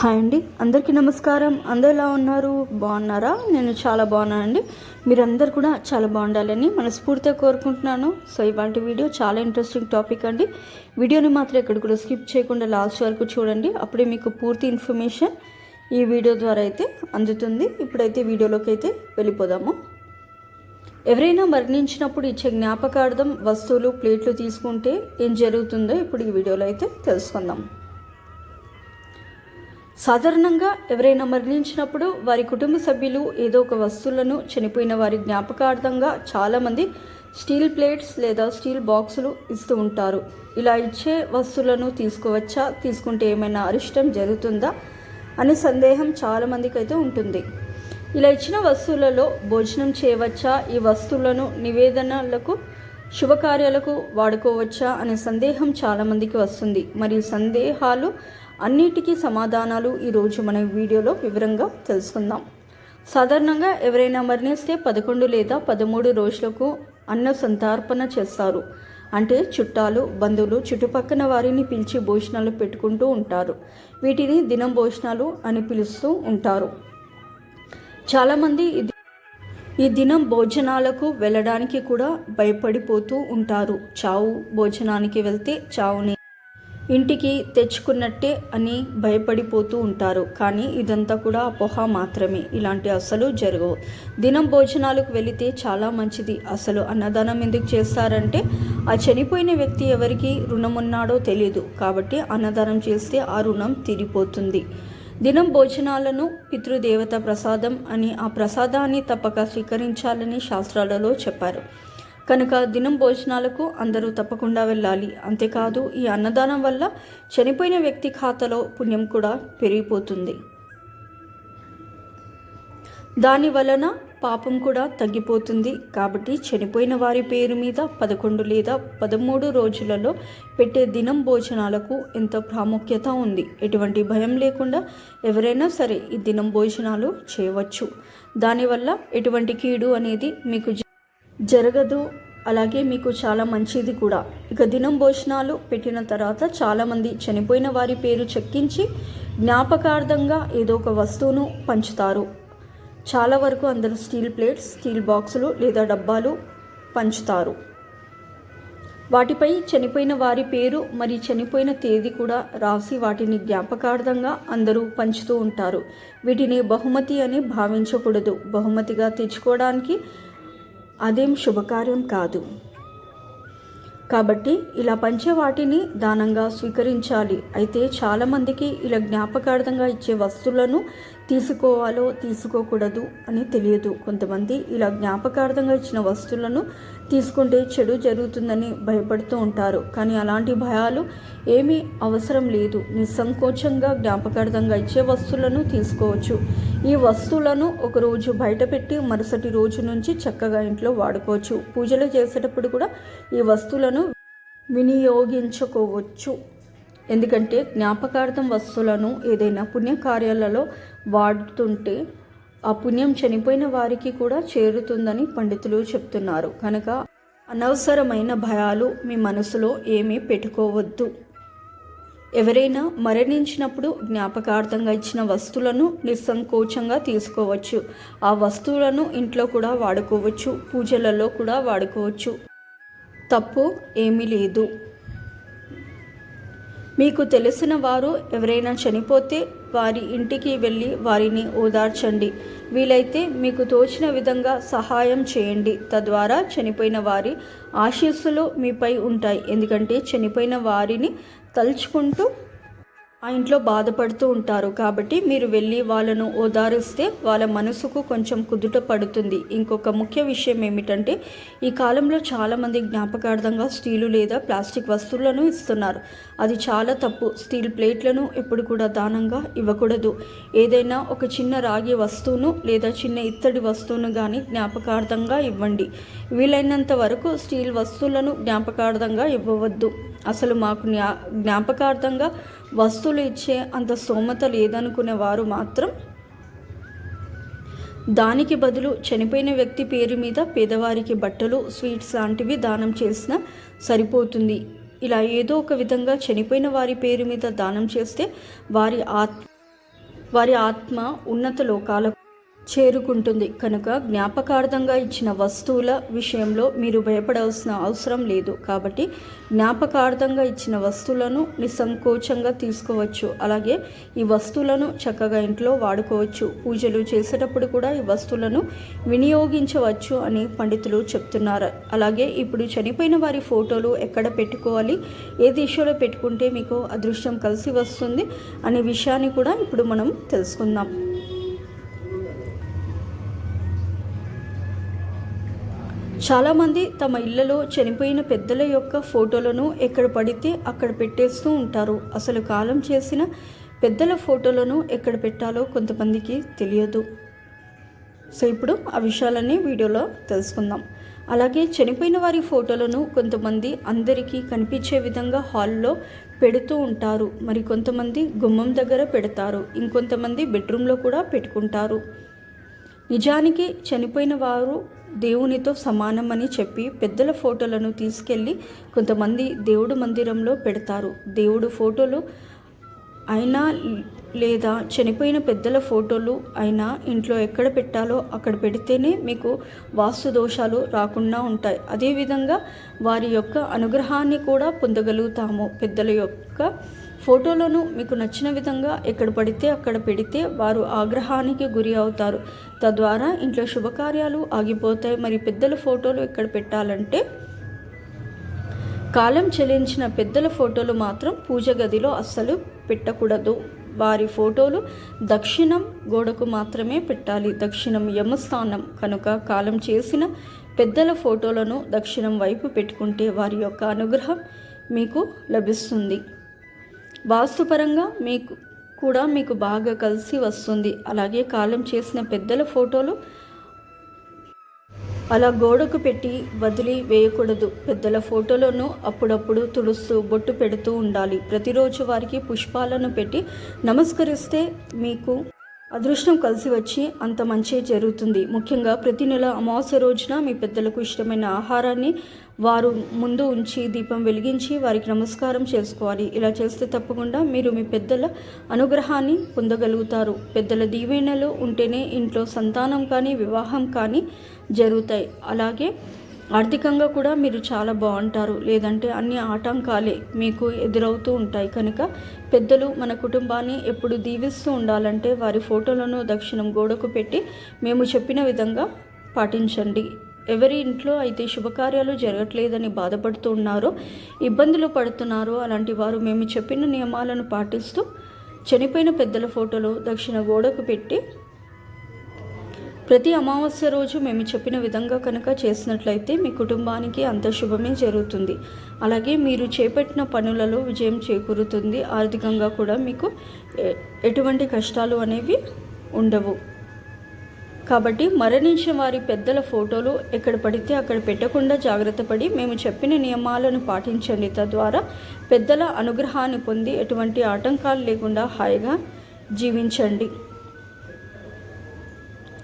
Hi అండి. అందరికీ నమస్కారం. అందరు ఎలా ఉన్నారు? బాగున్నారా? నేను చాలా బాగున్నాను అండి మీరందరూ కూడా చాలా బాగుండాలని మనస్ఫూర్తిగా కోరుకుంటున్నాను. సో ఇవాళ వీడియో చాలా ఇంట్రెస్టింగ్ టాపిక్ అండి. వీడియోని మాత్రం ఎక్కడ కూడా స్కిప్ చేయకుండా లాస్ట్ వరకు చూడండి. అప్పుడే మీకు పూర్తి ఇన్ఫర్మేషన్ ఈ వీడియో ద్వారా అయితే అందుతుంది. ఇప్పుడైతే వీడియోలోకి అయితే వెళ్ళిపోదాము. ఎవరైనా మరణించినప్పుడు ఇచ్చే జ్ఞాపకార్థం వస్తువులు ప్లేట్లు తీసుకుంటే ఏం జరుగుతుందో ఇప్పుడు ఈ వీడియోలో అయితే తెలుసుకుందాం. సాధారణంగా ఎవరైనా మరణించినప్పుడు వారి కుటుంబ సభ్యులు ఏదో ఒక వస్తువులను చనిపోయిన వారి జ్ఞాపకార్థంగా చాలామంది స్టీల్ ప్లేట్స్ లేదా స్టీల్ బాక్సులు ఇస్తూ ఉంటారు. ఇలా ఇచ్చే వస్తువులను తీసుకోవచ్చా? తీసుకుంటే ఏమైనా అరిష్టం జరుగుతుందా? అనే సందేహం చాలామందికి అయితే ఉంటుంది. ఇలా ఇచ్చిన వస్తువులలో భోజనం చేయవచ్చా? ఈ వస్తువులను నివేదనలకు శుభకార్యాలకు వాడుకోవచ్చా? అనే సందేహం చాలామందికి వస్తుంది. మరియు సందేహాలు అన్నిటికీ సమాధానాలు ఈరోజు మన వీడియోలో వివరంగా తెలుసుకుందాం. సాధారణంగా ఎవరైనా మరణిస్తే పదకొండు లేదా పదమూడు రోజులకు అన్న సంతార్పణ చేస్తారు. అంటే చుట్టాలు బంధువులు చుట్టుపక్కల వారిని పిలిచి భోజనాలు పెట్టుకుంటూ ఉంటారు. వీటిని దినం భోజనాలు అని పిలుస్తూ ఉంటారు. చాలామంది ఇది ఈ దినం భోజనాలకు వెళ్ళడానికి కూడా భయపడిపోతూ ఉంటారు. చావు భోజనానికి వెళ్తే చావుని ఇంటికి తెచ్చుకున్నట్టే అని భయపడిపోతూ ఉంటారు. కానీ ఇదంతా కూడా అపోహ మాత్రమే. ఇలాంటి అసలు జరగవు. దినం భోజనాలకు వెళితే చాలా మంచిది. అసలు అన్నదానం ఎందుకు చేస్తారంటే ఆ చనిపోయిన వ్యక్తి ఎవరికి రుణం ఉన్నాడో తెలియదు కాబట్టి అన్నదానం చేస్తే ఆ రుణం తీరిపోతుంది. దినం భోజనాలను పితృదేవత ప్రసాదం అని ఆ ప్రసాదాన్ని తప్పక స్వీకరించాలని శాస్త్రాలలో చెప్పారు. కనుక దినం భోజనాలకు అందరూ తప్పకుండా వెళ్ళాలి. అంతేకాదు ఈ అన్నదానం వల్ల చనిపోయిన వ్యక్తి ఖాతాలో పుణ్యం కూడా పెరిగిపోతుంది. దాని వలన పాపం కూడా తగ్గిపోతుంది. కాబట్టి చనిపోయిన వారి పేరు మీద పదకొండు లేదా పదమూడు రోజులలో పెట్టే దినం భోజనాలకు ఎంత ప్రాముఖ్యత ఉంది? ఎటువంటి భయం లేకుండా ఎవరైనా సరే ఈ దినం భోజనాలు చేయవచ్చు. దానివల్ల ఎటువంటి కీడు అనేది మీకు జరగదు. అలాగే మీకు చాలా మంచిది కూడా. ఇక దినం భోజనాలు పెట్టిన తర్వాత చాలామంది చనిపోయిన వారి పేరు చెక్కించి జ్ఞాపకార్థంగా ఏదో ఒక వస్తువును పంచుతారు. చాలా వరకు అందరూ స్టీల్ ప్లేట్స్ స్టీల్ బాక్సులు లేదా డబ్బాలు పంచుతారు. వాటిపై చనిపోయిన వారి పేరు మరి చనిపోయిన తేదీ కూడా రాసి వాటిని జ్ఞాపకార్థంగా అందరూ పంచుతూ ఉంటారు. వీటిని బహుమతి అని భావించకూడదు. బహుమతిగా తెచ్చుకోవడానికి అదేం శుభకార్యం కాదు. కాబట్టి ఇలా పంచే వాటిని దానంగా స్వీకరించాలి. అయితే చాలామందికి ఇలా జ్ఞాపకార్థంగా ఇచ్చే వస్తువులను తీసుకోవాలో తీసుకోకూడదు అని తెలియదు. కొంతమంది ఇలా జ్ఞాపకార్థంగా ఇచ్చిన వస్తువులను తీసుకుంటే చెడు జరుగుతుందని భయపడుతూ ఉంటారు. కానీ అలాంటి భయాలు ఏమీ అవసరం లేదు. నిస్సంకోచంగా జ్ఞాపకార్థంగా ఇచ్చే వస్తువులను తీసుకోవచ్చు. ఈ వస్తువులను ఒకరోజు బయట పెట్టి మరుసటి రోజు నుంచి చక్కగా ఇంట్లో వాడుకోవచ్చు. పూజలు చేసేటప్పుడు కూడా ఈ వస్తువులను వినియోగించుకోవచ్చు. ఎందుకంటే జ్ఞాపకార్థం వస్తువులను ఏదైనా పుణ్యకార్యాలలో వాడుతుంటే ఆ పుణ్యం చనిపోయిన వారికి కూడా చేరుతుందని పండితులు చెప్తున్నారు. కనుక అనవసరమైన భయాలు మీ మనసులో ఏమీ పెట్టుకోవద్దు. ఎవరైనా మరణించినప్పుడు జ్ఞాపకార్థంగా ఇచ్చిన వస్తువులను నిస్సంకోచంగా తీసుకోవచ్చు. ఆ వస్తువులను ఇంట్లో కూడా వాడుకోవచ్చు. పూజలలో కూడా వాడుకోవచ్చు. తప్పు ఏమీ లేదు. మీకు తెలిసిన వారు ఎవరైనా చనిపోతే వారి ఇంటికి వెళ్ళి వారిని ఓదార్చండి. వీలైతే మీకు తోచిన విధంగా సహాయం చేయండి. తద్వారా చనిపోయిన వారి ఆశీస్సులు మీపై ఉంటాయి. ఎందుకంటే చనిపోయిన వారిని తలుచుకుంటూ ఆ ఇంట్లో బాధపడుతూ ఉంటారు. కాబట్టి మీరు వెళ్ళి వాళ్ళను ఓదారిస్తే వాళ్ళ మనసుకు కొంచెం కుదుట పడుతుంది. ఇంకొక ముఖ్య విషయం ఏమిటంటే ఈ కాలంలో చాలామంది జ్ఞాపకార్థంగా స్టీలు లేదా ప్లాస్టిక్ వస్తువులను ఇస్తున్నారు. అది చాలా తప్పు. స్టీల్ ప్లేట్లను ఎప్పుడు కూడా దానంగా ఇవ్వకూడదు. ఏదైనా ఒక చిన్న రాగి వస్తువును లేదా చిన్న ఇత్తడి వస్తువును కానీ జ్ఞాపకార్థంగా ఇవ్వండి. వీలైనంత వరకు స్టీల్ వస్తువులను జ్ఞాపకార్థంగా ఇవ్వవద్దు. అసలు మాకు జ్ఞా జ్ఞాపకార్థంగా వస్తువులు ఇచ్చే అంత స్తోమత లేదనుకునే వారు మాత్రం దానికి బదులు చనిపోయిన వ్యక్తి పేరు మీద పేదవారికి బట్టలు స్వీట్స్ లాంటివి దానం చేసినా సరిపోతుంది. ఇలా ఏదో ఒక విధంగా చనిపోయిన వారి పేరు మీద దానం చేస్తే వారి ఆత్ వారి ఆత్మ ఉన్నత లోకాలకు చేరుకుంటుంది. కనుక జ్ఞాపకార్థంగా ఇచ్చిన వస్తువుల విషయంలో మీరు భయపడాల్సిన అవసరం లేదు. కాబట్టి జ్ఞాపకార్థంగా ఇచ్చిన వస్తువులను నిస్సంకోచంగా తీసుకోవచ్చు. అలాగే ఈ వస్తువులను చక్కగా ఇంట్లో వాడుకోవచ్చు. పూజలు చేసేటప్పుడు కూడా ఈ వస్తువులను వినియోగించవచ్చు అని పండితులు చెప్తున్నారు. అలాగే ఇప్పుడు చనిపోయిన వారి ఫోటోలు ఎక్కడ పెట్టుకోవాలి? ఏ దిశలో పెట్టుకుంటే మీకు అదృష్టం కలిసి వస్తుంది? అనే విషయాన్ని కూడా ఇప్పుడు మనం తెలుసుకుందాం. చాలామంది తమ ఇళ్ళలో చనిపోయిన పెద్దల యొక్క ఫోటోలను ఎక్కడ పడితే అక్కడ పెట్టేస్తూ ఉంటారు. అసలు కాలం చేసిన పెద్దల ఫోటోలను ఎక్కడ పెట్టాలో కొంతమందికి తెలియదు. సో ఇప్పుడు ఆ విషయాలన్నీ వీడియోలో తెలుసుకుందాం. అలాగే చనిపోయిన వారి ఫోటోలను కొంతమంది అందరికీ కనిపించే విధంగా హాల్లో పెడుతూ ఉంటారు. మరి కొంతమంది గుమ్మం దగ్గర పెడతారు. ఇంకొంతమంది బెడ్రూమ్లో కూడా పెట్టుకుంటారు. నిజానికి చనిపోయిన వారు దేవునితో సమానమని చెప్పి పెద్దల ఫోటోలను తీసుకెళ్ళి కొంతమంది దేవుడు మందిరంలో పెడతారు. దేవుడు ఫోటోలు అయినా లేదా చనిపోయిన పెద్దల ఫోటోలు అయినా ఇంట్లో ఎక్కడ పెట్టాలో అక్కడ పెడితేనే మీకు వాస్తు దోషాలు రాకుండా ఉంటాయి. అదేవిధంగా వారి యొక్క అనుగ్రహాన్ని కూడా పొందగలుగుతాము. పెద్దల యొక్క ఫోటోలను మీకు నచ్చిన విధంగా ఎక్కడ పడితే అక్కడ పెడితే వారు ఆగ్రహానికి గురి అవుతారు. తద్వారా ఇంట్లో శుభకార్యాలు ఆగిపోతాయి. మరి పెద్దల ఫోటోలు ఎక్కడ పెట్టాలంటే కాలం చెల్లించిన పెద్దల ఫోటోలు మాత్రం పూజ గదిలో అస్సలు పెట్టకూడదు. వారి ఫోటోలు దక్షిణం గోడకు మాత్రమే పెట్టాలి. దక్షిణం యమస్థానం కనుక కాలం చేసిన పెద్దల ఫోటోలను దక్షిణం వైపు పెట్టుకుంటే వారి యొక్క అనుగ్రహం మీకు లభిస్తుంది. వాస్తుపరంగా మీకు కూడా మీకు బాగా కలిసి వస్తుంది. అలాగే కాలం చేసిన పెద్దల ఫోటోలు అలా గోడకు పెట్టి వదిలి వేయకూడదు. పెద్దల ఫోటోలను అప్పుడప్పుడు తుడుస్తూ బొట్టు పెడుతూ ఉండాలి. ప్రతిరోజు వారికి పుష్పాలను పెట్టి నమస్కరిస్తే మీకు అదృష్టం కలిసి వచ్చి అంత మంచి జరుగుతుంది. ముఖ్యంగా ప్రతి నెల అమావాస్య రోజున మీ పెద్దలకు ఇష్టమైన ఆహారాన్ని వారు ముందు ఉంచి దీపం వెలిగించి వారికి నమస్కారం చేసుకోవాలి. ఇలా చేస్తే తప్పకుండా మీరు మీ పెద్దల అనుగ్రహాన్ని పొందగలుగుతారు. పెద్దల దీవెనలు ఉంటేనే ఇంట్లో సంతానం కానీ వివాహం కానీ జరుగుతాయి. అలాగే ఆర్థికంగా కూడా మీరు చాలా బాగుంటారు. లేదంటే అన్ని ఆటంకాలే మీకు ఎదురవుతూ ఉంటాయి. కనుక పెద్దలు మన కుటుంబాన్ని ఎప్పుడు దీవిస్తూ ఉండాలంటే వారి ఫోటోలను దక్షిణం గోడకు పెట్టి మేము చెప్పిన విధంగా పాటించండి. ఎవరి ఇంట్లో అయితే శుభకార్యాలు జరగట్లేదని బాధపడుతున్నారో ఇబ్బందులు పడుతున్నారో అలాంటి వారు మేము చెప్పిన నియమాలను పాటిస్తూ చనిపోయిన పెద్దల ఫోటోలు దక్షిణ గోడకు పెట్టి ప్రతి అమావాస్య రోజు మేము చెప్పిన విధంగా కనుక చేసినట్లయితే మీ కుటుంబానికి అంత శుభమే జరుగుతుంది. అలాగే మీరు చేపట్టిన పనులలో విజయం చేకూరుతుంది. ఆర్థికంగా కూడా మీకు ఎటువంటి కష్టాలు అనేవి ఉండవు. కాబట్టి మరణించిన వారి పెద్దల ఫోటోలు ఎక్కడ పడితే అక్కడ పెట్టకుండా జాగ్రత్త పడి మేము చెప్పిన నియమాలను పాటించండి. తద్వారా పెద్దల అనుగ్రహాన్ని పొంది ఎటువంటి ఆటంకాలు లేకుండా హాయిగా జీవించండి.